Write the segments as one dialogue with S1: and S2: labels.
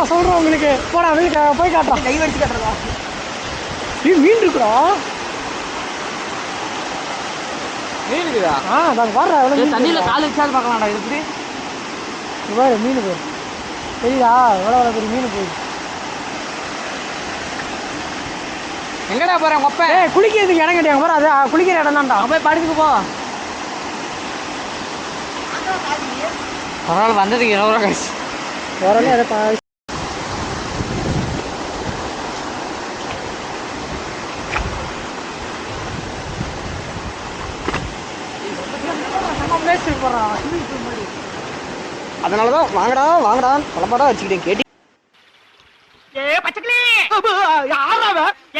S1: நான் சொல்றேன் உங்களுக்கு. போடா போய் கா- போய் காட்டுறேன்
S2: கை வடிச்சு கட்டுறதா
S1: ஏய் மீன் இருக்குடா
S2: மீன் இருக்குதா
S1: ஆ அதான் பாரு எவ்வளோ மீன்
S2: தண்ணியில
S1: இருக்குடா.
S2: கால் வச்சாது பார்க்கலாம்டா இது எப்படி?
S1: இங்க பாரு மீன் பாரு தெரியுதா? எவ்வளோ எவ்வளோ பெரிய மீன் போகுது
S2: எங்கடா போறேன் கொப்பை
S1: குளிக்கிறதுக்கு இடம் பாரு அது குளிக்கிற இடம் தான்டா.
S2: போய் படுத்துக்கு போ. பரவாயில்ல வந்ததுக்கு இருபது ரூபா காசு.
S1: வரல எதை பா
S2: அதனால தான் வாங்கடா வாங்கடா பலமாடா வச்சுக்கிட்டேன் கேட்டி.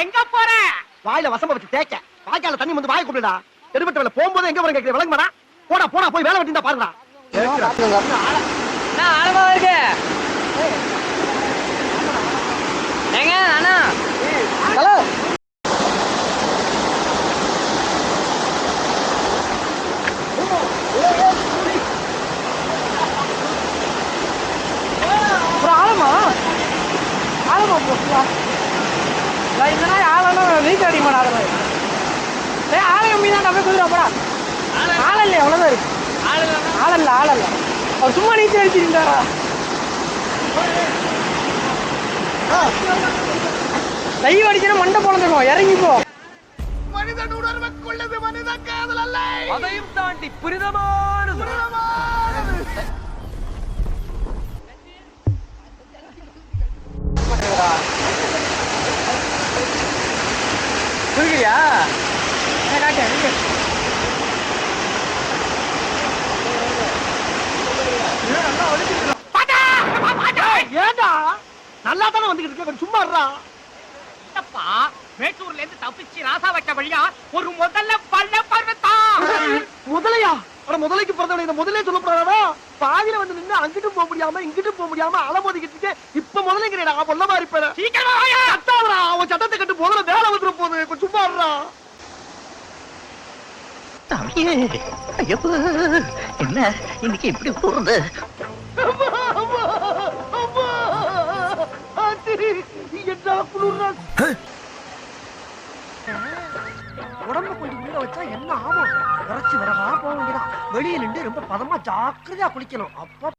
S3: எங்க போற?
S4: வாயில வசம்ப வச்சு தேய்க்க. வாய்க்கால தண்ணி வந்து வாய் கூப்பிடுடா எடுபட்ட வேலை போகும்போது எங்க வர கேட்கிற விளங்க மாடா போடா போடா போய் வேலை வெட்டிந்தா பாருடா
S2: ஆழமா
S1: போச்சுடா நான் இந்த நாள் ஆழம்னா வெயிட் அடிக்க கம்மி தான் போய் குதிரை போடா ஆழம் இல்லையா அவ்வளோதான் இருக்கு ஆழம் இல்லை இல்லை அவர் சும்மா நீச்சல் அடிச்சிருந்தாரா லைவ் அடிச்சுனா மண்டை போனதுக்கும் இறங்கி போ
S4: மனிதன் உணர்வுக்குள்ளது மனித காதல் அல்ல
S2: அதையும் தாண்டி புரிதமானது புரியுறியா
S1: என்ன காட்டு எங்க?
S4: ஏண்டா? நல்லா தானே வந்துகிட்டு இருக்க சும்மா இருடா.
S3: என்னப்பா மேட்டூர்ல இருந்து தப்பிச்சு ராசா வைக்க வழியா ஒரு முதல்ல பல்ல பருவத்தான்
S4: முதலையா? அட முதலைக்கு பிறந்தவனை இந்த முதலே சொல்லப்படாதா பாதியில வந்து நின்னு அங்கிட்டும் போக முடியாம இங்கிட்டும் போக முடியாம அலமோதிக்கிட்டு இருக்கேன். இப்ப முதலைங்கிறேடா பொல்ல மாதிரி இருப்பேன். கத்தாதடா அவன் சட்டத்தை கட்டு முதல்ல வேலை வந்துட போகுது கொஞ்சம் சும்மா
S5: ஐயப்பா என்ன இன்னைக்கு இப்படி போறது
S4: உடம்ப கொஞ்சம் உள்ள வச்சா என்ன ஆகும்? உரைச்சு வரகா போக வேண்டியதான் வெளியே நின்று ரொம்ப பதமா ஜாக்கிரதையா குளிக்கணும். அப்ப